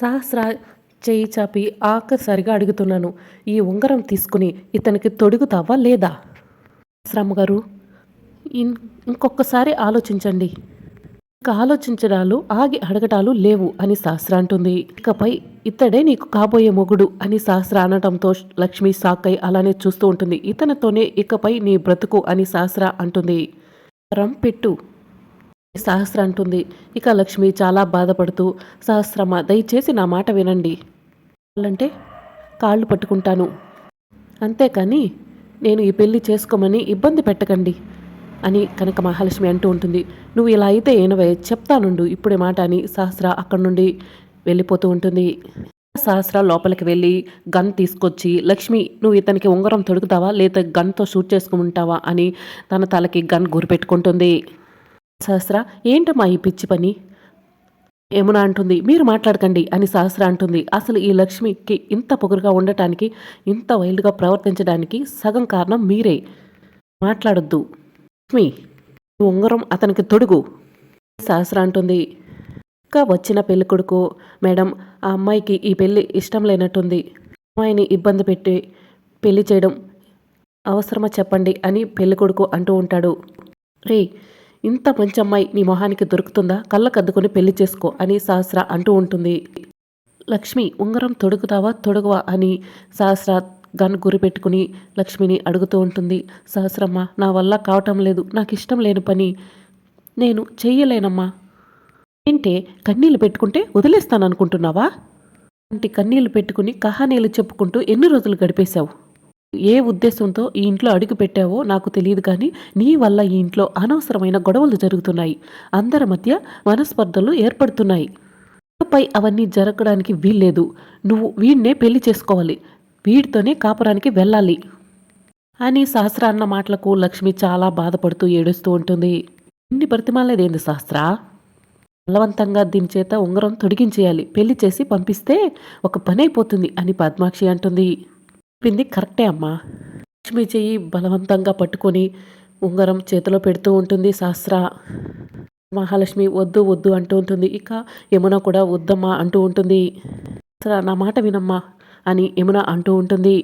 సహస్ర చేయి చాపి ఆఖరిసరిగా అడుగుతున్నాను ఈ ఉంగరం తీసుకుని ఇతనికి తొడుగుతావా లేదా? సహస్రమ్మ గారు ఇన్- ఇంకొకసారి ఆలోచించండి. ఇక ఆలోచించడాలు ఆగి అడగటాలు లేవు అని సహస్ర అంటుంది. ఇకపై ఇతడే నీకు కాబోయే మొగుడు అని సహస్ర అనడంతో లక్ష్మి సాకై అలానే చూస్తూ ఉంటుంది. ఇతనితోనే ఇకపై నీ బ్రతుకు అని సహస్ర అంటుంది. రం పెట్టు. సహస్ర అంటుంది. ఇక లక్ష్మి చాలా బాధపడుతూ సహస్రమ్మ దయచేసి నా మాట వినండి. వాళ్ళంటే కాళ్ళు పట్టుకుంటాను. అంతేకాని నేను ఈ పెళ్ళి చేసుకోమని ఇబ్బంది పెట్టకండి అని కనక మహాలక్ష్మి అంటూ ఉంటుంది. నువ్వు ఇలా అయితే ఏనవే చెప్తానుండు. ఇప్పుడే మాట అని సహస్ర అక్కడి నుండి వెళ్ళిపోతూ ఉంటుంది. సహస్ర లోపలికి వెళ్ళి గన్ తీసుకొచ్చి లక్ష్మి నువ్వు ఇతనికి ఉంగరం తొడుగుతావా? లేదా గన్తో షూట్ చేసుకుంటావా అని తన తలకి గన్ గురిపెట్టుకుంటుంది. సహస్ర ఏంటమ్మా ఈ పిచ్చి పని? యమున అంటుంది మీరు మాట్లాడకండి అని సహస్ర అంటుంది. అసలు ఈ లక్ష్మికి ఇంత పొగరుగా ఉండటానికి ఇంత వైల్డ్గా ప్రవర్తించడానికి సగం కారణం మీరే. మాట్లాడొద్దు. లక్ష్మి ఉంగరం అతనికి తొడుగు. సహస్ర అంటుంది ఇంకా వచ్చిన పెళ్ళి కొడుకు. మేడం ఆ అమ్మాయికి ఈ పెళ్ళి ఇష్టం లేనట్టుంది. అమ్మాయిని ఇబ్బంది పెట్టి పెళ్ళి చేయడం అవసరమా చెప్పండి అని పెళ్ళి కొడుకు అంటూ ఉంటాడు. రే ఇంత మంచి అమ్మాయి నీ మొహానికి దొరుకుతుందా? కళ్ళకద్దుకొని పెళ్ళి చేసుకో అని సహస్ర అంటూ ఉంటుంది. లక్ష్మి ఉంగరం తొడుగుతావా? తొడుగువా అని సహస్ర గన్ గురి పెట్టుకుని లక్ష్మిని అడుగుతూ ఉంటుంది. సహస్రమ్మ నా వల్ల కావటం లేదు. నాకు ఇష్టం లేని పని నేను చెయ్యలేనమ్మా. ఏంటే కన్నీళ్ళు పెట్టుకుంటే వదిలేస్తాను అనుకుంటున్నావా అంటే కన్నీళ్ళు పెట్టుకుని కహానీలు చెప్పుకుంటూ ఎన్ని రోజులు గడిపేశావు? ఏ ఉద్దేశంతో ఈ ఇంట్లో అడుగు పెట్టావో నాకు తెలియదు కానీ నీ వల్ల ఈ ఇంట్లో అనవసరమైన గొడవలు జరుగుతున్నాయి. అందరి మధ్య మనస్పర్ధలు ఏర్పడుతున్నాయి. పై అవన్నీ జరగడానికి వీల్లేదు. నువ్వు వీడినే పెళ్ళి చేసుకోవాలి. వీడితోనే కాపురానికి వెళ్ళాలి. అని సహస్ర అన్న మాటలకు లక్ష్మి చాలా బాధపడుతూ ఏడుస్తూ ఉంటుంది. ఇన్ని బ్రతిమాలేదేంది సహస్ర? బలవంతంగా దీని చేత ఉంగరం తొడిగించేయాలి. పెళ్ళి చేసి పంపిస్తే ఒక పని అయిపోతుంది అని పద్మాక్షి అంటుంది. చెప్పింది కరెక్టే అమ్మా. లక్ష్మి చెయ్యి బలవంతంగా పట్టుకొని ఉంగరం చేతిలో పెడుతూ ఉంటుంది శాస్త్ర మహాలక్ష్మి వద్దు వద్దు అంటూ ఉంటుంది. ఇక యమున కూడా వద్దమ్మా అంటూ ఉంటుంది. శాస్త్ర నా మాట వినమ్మా అని యమున అంటూ ఉంటుంది.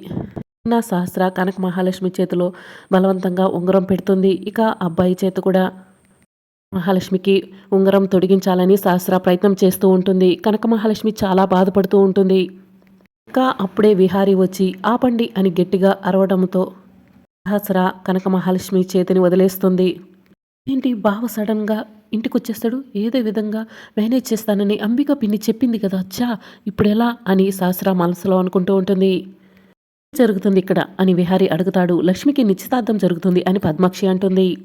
నా శాస్త్ర కనక మహాలక్ష్మి చేతిలో బలవంతంగా ఉంగరం పెడుతుంది. ఇక అబ్బాయి చేతి కూడా మహాలక్ష్మికి ఉంగరం తొడిగించాలని శాస్త్ర ప్రయత్నం చేస్తూ ఉంటుంది. కనక మహాలక్ష్మి చాలా బాధపడుతూ ఉంటుంది. ఇంకా అప్పుడే విహారీ వచ్చి ఆపండి అని గట్టిగా అరవడంతో సహస్ర కనక మహాలక్ష్మి చేతిని వదిలేస్తుంది. ఏంటి బావ సడన్గా ఇంటికి వచ్చేస్తాడు ఏదో విధంగా మేనేజ్ చేస్తానని అంబిక పిన్ని చెప్పింది కదా అచ్చా ఇప్పుడు ఎలా అని సహస్ర మనసులో అనుకుంటూ ఉంటుంది. జరుగుతుంది ఇక్కడ? అని విహారీ అడుగుతాడు. లక్ష్మికి నిశ్చితార్థం జరుగుతుంది అని పద్మాక్షి అంటుంది.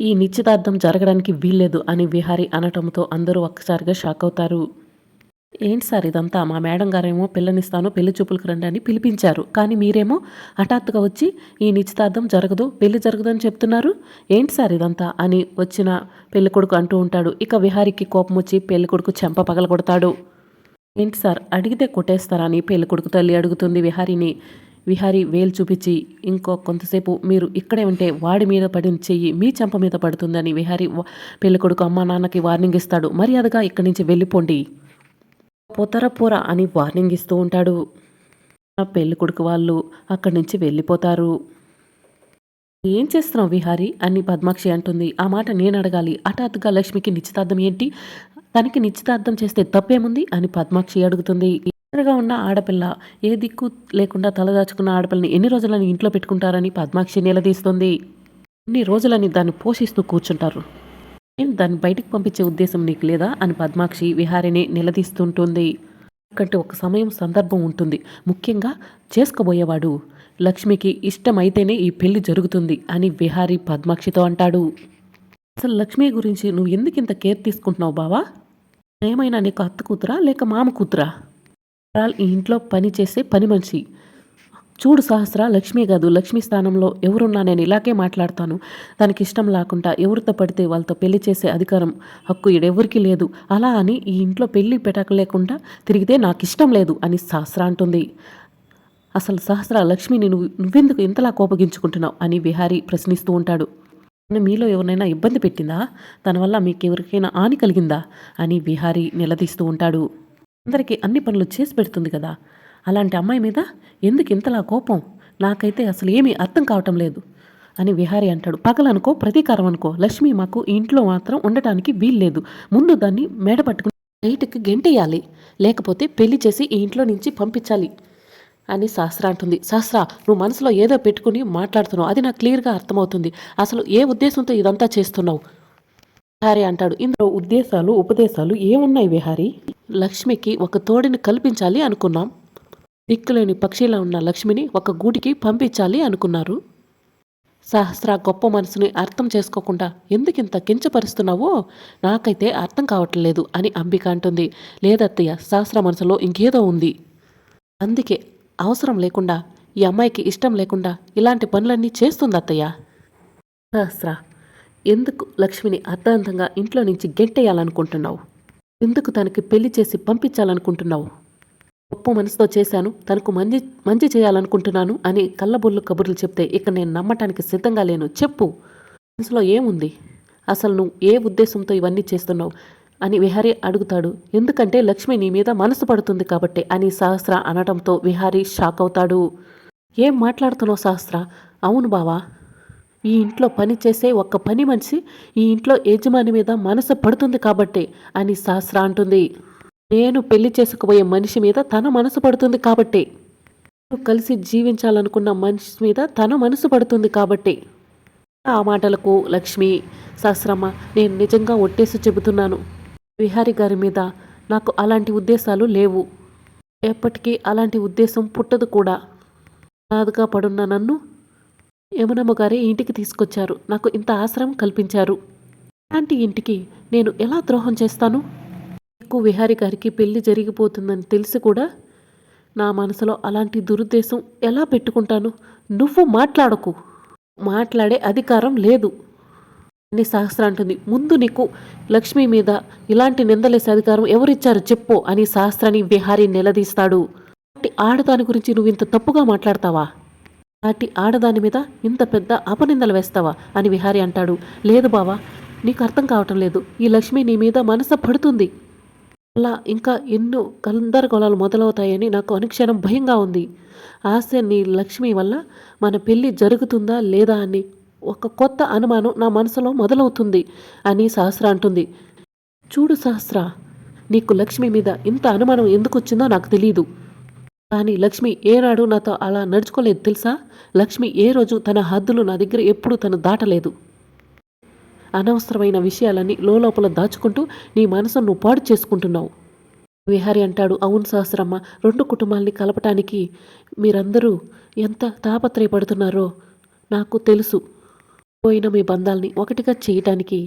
ఈ నిశ్చితార్థం జరగడానికి వీల్లేదు అని విహారీ అనటంతో అందరూ ఒక్కసారిగా షాక్ అవుతారు. ఏంటి సార్ ఇదంతా? మా మేడం గారేమో పిల్లనిస్తాను పెళ్ళి చూపులకు రండి అని పిలిపించారు. కానీ మీరేమో హఠాత్తుగా వచ్చి ఈ నిశ్చితార్థం జరగదు పెళ్ళి జరగదని చెప్తున్నారు. ఏంటి సార్ ఇదంతా? అని వచ్చిన పెళ్ళి కొడుకు అంటూ ఉంటాడు. ఇక విహారికి కోపం వచ్చి పెళ్ళి కొడుకు చెంప పగలగొడతాడు. ఏంటి సార్? అడిగితే కొట్టేస్తారని పెళ్ళి కొడుకు తల్లి అడుగుతుంది విహారిని. విహారి వేలు చూపించి ఇంకో కొంతసేపు మీరు ఇక్కడే ఉంటే వాడి మీద పడిన చెయ్యి మీ చెంప మీద పడుతుందని విహారి వ- పెళ్ళి కొడుకు అమ్మా నాన్నకి వార్నింగ్ ఇస్తాడు. మర్యాదగా ఇక్కడి నుంచి వెళ్ళిపోండి. పోతర అని వార్నింగ్ ఇస్తూ ఉంటాడు. పెళ్ళి కొడుకు వాళ్ళు అక్కడి నుంచి వెళ్ళిపోతారు. ఏం చేస్తున్నావు విహారి? అని పద్మాక్షి అంటుంది. ఆ మాట నేను అడగాలి. హఠాత్తుగా లక్ష్మికి నిశ్చితార్థం ఏంటి? తనకి నిశ్చితార్థం చేస్తే తప్పేముంది? అని పద్మాక్షి అడుగుతుంది. ఇద్దరుగా ఉన్న ఆడపిల్ల ఏ దిక్కు లేకుండా తలదాచుకున్న ఆడపిల్లని ఎన్ని రోజులని ఇంట్లో పెట్టుకుంటారని పద్మాక్షి నిలదీస్తుంది. ఎన్ని రోజులని దాన్ని పోషిస్తూ కూర్చుంటారు? నేను దాన్ని బయటికి పంపించే ఉద్దేశం నీకు లేదా? అని పద్మాక్షి విహారిని నిలదీస్తుంటుంది. ఎందుకంటే ఒక సమయం సందర్భం ఉంటుంది. ముఖ్యంగా చేసుకోబోయేవాడు. లక్ష్మికి ఇష్టమైతేనే ఈ పెళ్ళి జరుగుతుంది అని విహారి పద్మాక్షితో అంటాడు. అసలు లక్ష్మి గురించి నువ్వు ఎందుకు ఇంత కేర్ తీసుకుంటున్నావు బావా? ఏమైనా నీకు అత్త కూతురా లేక మామ కూతురా? ఈ ఇంట్లో పని చేసే పని మనిషి. చూడు సహస్ర లక్ష్మి కాదు లక్ష్మి స్థానంలో ఎవరున్నా నేను ఇలాగే మాట్లాడతాను. తనకి ఇష్టం లేకుండా ఎవరితో పడితే వాళ్ళతో పెళ్ళి చేసే అధికారం హక్కు ఈడెవరికి లేదు. అలా అని ఈ ఇంట్లో పెళ్ళి పెట్టక లేకుండా తిరిగితే నాకు ఇష్టం లేదు అని సహస్ర అంటుంది. అసలు సహస్ర లక్ష్మిని నువ్వు నువ్వెందుకు ఇంతలా కోపగించుకుంటున్నావు అని విహారీ ప్రశ్నిస్తూ ఉంటాడు. మీలో ఎవరినైనా ఇబ్బంది పెట్టిందా? తన వల్ల మీకు ఎవరికైనా హాని కలిగిందా? అని విహారీ నిలదీస్తూ ఉంటాడు. అందరికీ అన్ని పనులు చేసి పెడుతుంది కదా? అలాంటి అమ్మాయి మీద ఎందుకు ఇంతలా కోపం? నాకైతే అసలు ఏమీ అర్థం కావటం లేదు. అని విహారి అంటాడు. పగలనుకో ప్రతీకారం అనుకో. లక్ష్మి మాకు ఇంట్లో మాత్రం ఉండటానికి వీల్లేదు. ముందు దాన్ని మేడ పట్టుకుని బయటకు గెంటేయాలి. లేకపోతే పెళ్ళి చేసి ఈ ఇంట్లో నుంచి పంపించాలి అని శాస్త్ర అంటుంది. శాస్త్ర నువ్వు మనసులో ఏదో పెట్టుకుని మాట్లాడుతున్నావు. అది నాకు క్లియర్గా అర్థమవుతుంది. అసలు ఏ ఉద్దేశంతో ఇదంతా చేస్తున్నావు? విహారి అంటాడు. ఇందులో ఉద్దేశాలు ఉపదేశాలు ఏమున్నాయి విహారి? లక్ష్మికి ఒక తోడిని కల్పించాలి అనుకున్నాం. దిక్కులేని పక్షిలా ఉన్న లక్ష్మిని ఒక గూటికి పంపించాలి అనుకున్నారు. సహస్ర గొప్ప మనసుని అర్థం చేసుకోకుండా ఎందుకింత కించపరుస్తున్నావో నాకైతే అర్థం కావట్లేదు అని అంబిక అంటుంది. లేదత్తయ్య సహస్ర మనసులో ఇంకేదో ఉంది. అందుకే అవసరం లేకుండా ఈ అమ్మాయికి ఇష్టం లేకుండా ఇలాంటి పనులన్నీ చేస్తుంది అత్తయ్య సహస్ర ఎందుకు లక్ష్మిని అర్థాంతంగా ఇంట్లో నుంచి గెంటేయాలనుకుంటున్నావు? ఎందుకు తనకి పెళ్ళి చేసి పంపించాలనుకుంటున్నావు? గొప్ప మనసుతో చేశాను తనకు మంచి మంచి చేయాలనుకుంటున్నాను అని కళ్ళబొల్లు కబుర్లు చెప్తే ఇక నేను నమ్మటానికి సిద్ధంగా లేను. చెప్పు. మనసులో ఏముంది? అసలు నువ్వు ఏ ఉద్దేశంతో ఇవన్నీ చేస్తున్నావు? అని విహారీ అడుగుతాడు. ఎందుకంటే లక్ష్మి నీ మీద మనసు పడుతుంది కాబట్టి అని సహస్ర అనడంతో విహారీ షాక్ అవుతాడు. ఏం మాట్లాడుతున్నావు సహస్ర? అవును బావా. ఈ ఇంట్లో పని చేసే ఒక్క పని మనిషి ఈ ఇంట్లో యజమాని మీద మనసు పడుతుంది కాబట్టే అని సహస్ర అంటుంది. నేను పెళ్ళి చేసుకుపోయే మనిషి మీద తన మనసు పడుతుంది కాబట్టే. నేను కలిసి జీవించాలనుకున్న మనిషి మీద తన మనసు పడుతుంది కాబట్టి. ఆ మాటలకు లక్ష్మి సహస్రమ్మ నేను నిజంగా ఒట్టేసి చెబుతున్నాను. విహారి గారి మీద నాకు అలాంటి ఉద్దేశాలు లేవు. ఎప్పటికీ అలాంటి ఉద్దేశం పుట్టదు కూడా. నాదుగా పడున్న నన్ను యమునమ్మ గారే ఇంటికి తీసుకొచ్చారు. నాకు ఇంత ఆశ్రమం కల్పించారు. అలాంటి ఇంటికి నేను ఎలా ద్రోహం చేస్తాను? ఎక్కువ విహారి గారికి పెళ్ళి జరిగిపోతుందని తెలిసి కూడా నా మనసులో అలాంటి దురుద్దేశం ఎలా పెట్టుకుంటాను? నువ్వు మాట్లాడకు. మాట్లాడే అధికారం లేదు. అని సహస్ర అంటుంది ముందు నీకు లక్ష్మి మీద ఇలాంటి నిందలేసే అధికారం ఎవరిచ్చారు చెప్పు అని సహస్రాన్ని విహారి నిలదీస్తాడు. ఆడదాని గురించి నువ్వు ఇంత తప్పుగా మాట్లాడతావా? నాటి ఆడదాని మీద ఇంత పెద్ద అపనిందలు వేస్తావా? అని విహారి అంటాడు. లేదు బావా నీకు అర్థం కావటం లేదు. ఈ లక్ష్మి నీ మీద మనసు పడుతుంది. అలా ఇంకా ఎన్నో గందరగోళాలు మొదలవుతాయని నాకు అనుక్షణం భయంగా ఉంది. ఆశ నీ లక్ష్మి వల్ల మన పెళ్ళి జరుగుతుందా లేదా అని ఒక కొత్త అనుమానం నా మనసులో మొదలవుతుంది అని సహస్ర అంటుంది. చూడు సహస్ర నీకు లక్ష్మి మీద ఇంత అనుమానం ఎందుకు వచ్చిందో నాకు తెలియదు కానీ లక్ష్మి ఏనాడు నాతో అలా నడుచుకోలేదు తెలుసా? లక్ష్మి ఏ రోజు తన హద్దులు నా దగ్గర ఎప్పుడూ తను దాటలేదు. అనవసరమైన విషయాలని లోపల దాచుకుంటూ నీ మనసును నువ్వు పాడు చేసుకుంటున్నావు. విహారి అంటాడు అవును సహస్రమ్మ రెండు కుటుంబాల్ని కలపటానికి మీరందరూ ఎంత తాపత్రయపడుతున్నారో నాకు తెలుసు. పోయిన మీ బంధాల్ని ఒకటిగా చేయటానికి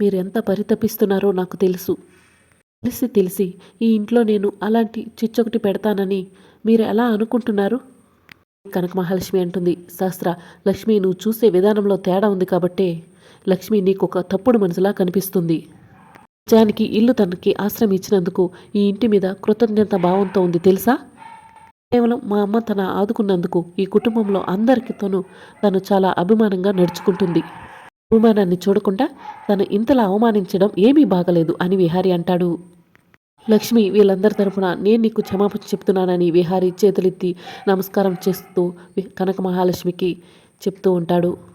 మీరు ఎంత పరితపిస్తున్నారో నాకు తెలుసు. తెలిసి తెలిసి ఈ ఇంట్లో నేను అలాంటి చిచ్చొకటి పెడతానని మీరు ఎలా అనుకుంటున్నారు? కనక మహాలక్ష్మి అంటుంది శాస్త్ర లక్ష్మి నువ్వు చూసే విధానంలో తేడా ఉంది కాబట్టే లక్ష్మి నీకు ఒక తప్పుడు మనసులా కనిపిస్తుంది. నిజానికి ఇల్లు తనకి ఆశ్రయం ఇచ్చినందుకు ఈ ఇంటి మీద కృతజ్ఞత భావంతో ఉంది తెలుసా? కేవలం మా అమ్మ తన ఆదుకున్నందుకు ఈ కుటుంబంలో అందరికితోనూ తను చాలా అభిమానంగా నడుచుకుంటుంది. అభిమానాన్ని చూడకుండా తను ఇంతలా అవమానించడం ఏమీ బాగలేదు అని విహారి అంటాడు. లక్ష్మి వీళ్ళందరి తరఫున నేను నీకు క్షమాపణ చెప్తున్నానని విహారి చేతులెత్తి నమస్కారం చేస్తూ కనక మహాలక్ష్మికి చెప్తూ ఉంటాడు.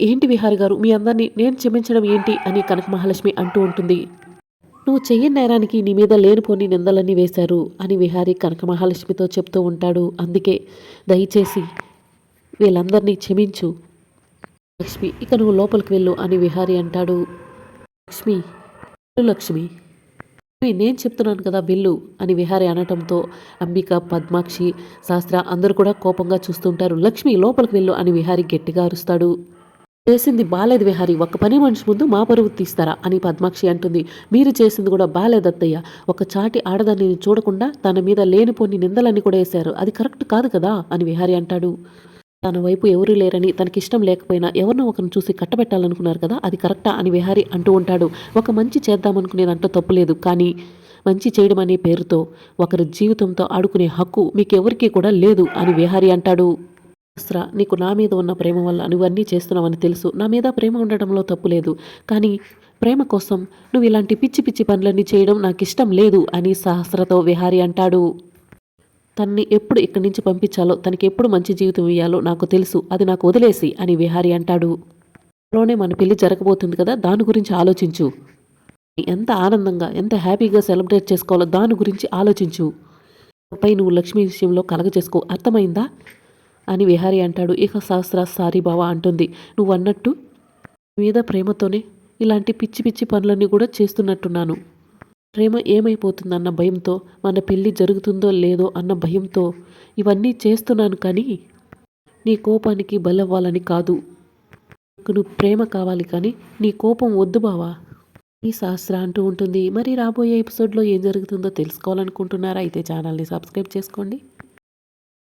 ఏంటి విహారి గారు? మీ అందరినీ నేను క్షమించడం ఏంటి? అని కనక మహాలక్ష్మి అంటూ ఉంటుంది. నువ్వు చెయ్యని నేరానికి నీ మీద లేనిపోని నిందలన్నీ వేశారు అని విహారి కనక మహాలక్ష్మితో చెప్తూ ఉంటాడు. అందుకే దయచేసి వీళ్ళందరినీ క్షమించు. లక్ష్మి ఇక నువ్వు లోపలికి వెళ్ళు అని విహారి అంటాడు. లక్ష్మి లక్ష్మి. లక్ష్మి, నేను చెప్తున్నాను కదా వెళ్ళు అని విహారి అనటంతో అంబిక పద్మాక్షి శాస్త్ర అందరూ కూడా కోపంగా చూస్తుంటారు లక్ష్మి లోపలికి వెళ్ళు అని విహారి గట్టిగా అరుస్తాడు. చేసింది బాలేదు విహారి. ఒక పని మనిషి ముందు మా పరువు తీస్తారా అని పద్మాక్షి అంటుంది. మీరు చేసింది కూడా బాలేదత్తయ్య ఒక చాటి ఆడదాన్ని చూడకుండా తన మీద లేనిపోని నిందలన్నీ కూడా వేశారు. అది కరెక్ట్ కాదు కదా? అని విహారి అంటాడు. తన వైపు ఎవరూ లేరని తనకిష్టం లేకపోయినా ఎవరినో ఒకరిని చూసి కట్టబెట్టాలనుకున్నారు కదా? అది కరెక్టా? అని విహారి అంటూ ఉంటాడు. ఒక మంచి చేద్దామనుకునే దాంట్లో తప్పు లేదు. కానీ మంచి చేయడం అనే పేరుతో ఒకరి జీవితంతో ఆడుకునే హక్కు మీకెవరికీ కూడా లేదు అని విహారి అంటాడు. అస్త్ర నీకు నా మీద ఉన్న ప్రేమ వల్ల నువ్వన్నీ చేస్తున్నావని తెలుసు. నా మీద ప్రేమ ఉండడంలో తప్పు లేదు. కానీ ప్రేమ కోసం నువ్వు ఇలాంటి పిచ్చి పిచ్చి పనులన్నీ చేయడం నాకు ఇష్టం లేదు అని సహస్రతో విహారి అంటాడు. తన్ని ఎప్పుడు ఇక్కడి నుంచి పంపించాలో తనకి ఎప్పుడు మంచి జీవితం ఇవ్వాలో నాకు తెలుసు. అది నాకు వదిలేసి అని విహారి అంటాడు. లోనే మన పెళ్ళి జరగబోతుంది కదా దాని గురించి ఆలోచించు. ఎంత ఆనందంగా ఎంత హ్యాపీగా సెలబ్రేట్ చేసుకోవాలో దాని గురించి ఆలోచించు. పై నువ్వు లక్ష్మి విషయంలో కలగ చేసుకో. అర్థమైందా? అని విహారి అంటాడు. ఇక సహస్ర సారీ బావా అంటుంది. నువ్వు అన్నట్టు మీద ప్రేమతోనే ఇలాంటి పిచ్చి పిచ్చి పనులన్నీ కూడా చేస్తున్నట్టున్నాను. ప్రేమ ఏమైపోతుందన్న భయంతో మన పెళ్ళి జరుగుతుందో లేదో అన్న భయంతో ఇవన్నీ చేస్తున్నాను కానీ నీ కోపానికి బలవ్వాలని కాదు. నాకు నువ్వు ప్రేమ కావాలి కానీ నీ కోపం వద్దు బావా. ఈ సహస్ర అంటూ ఉంటుంది. మరి రాబోయే ఎపిసోడ్లో ఏం జరుగుతుందో తెలుసుకోవాలనుకుంటున్నారా? అయితే ఛానల్ని సబ్స్క్రైబ్ చేసుకోండి.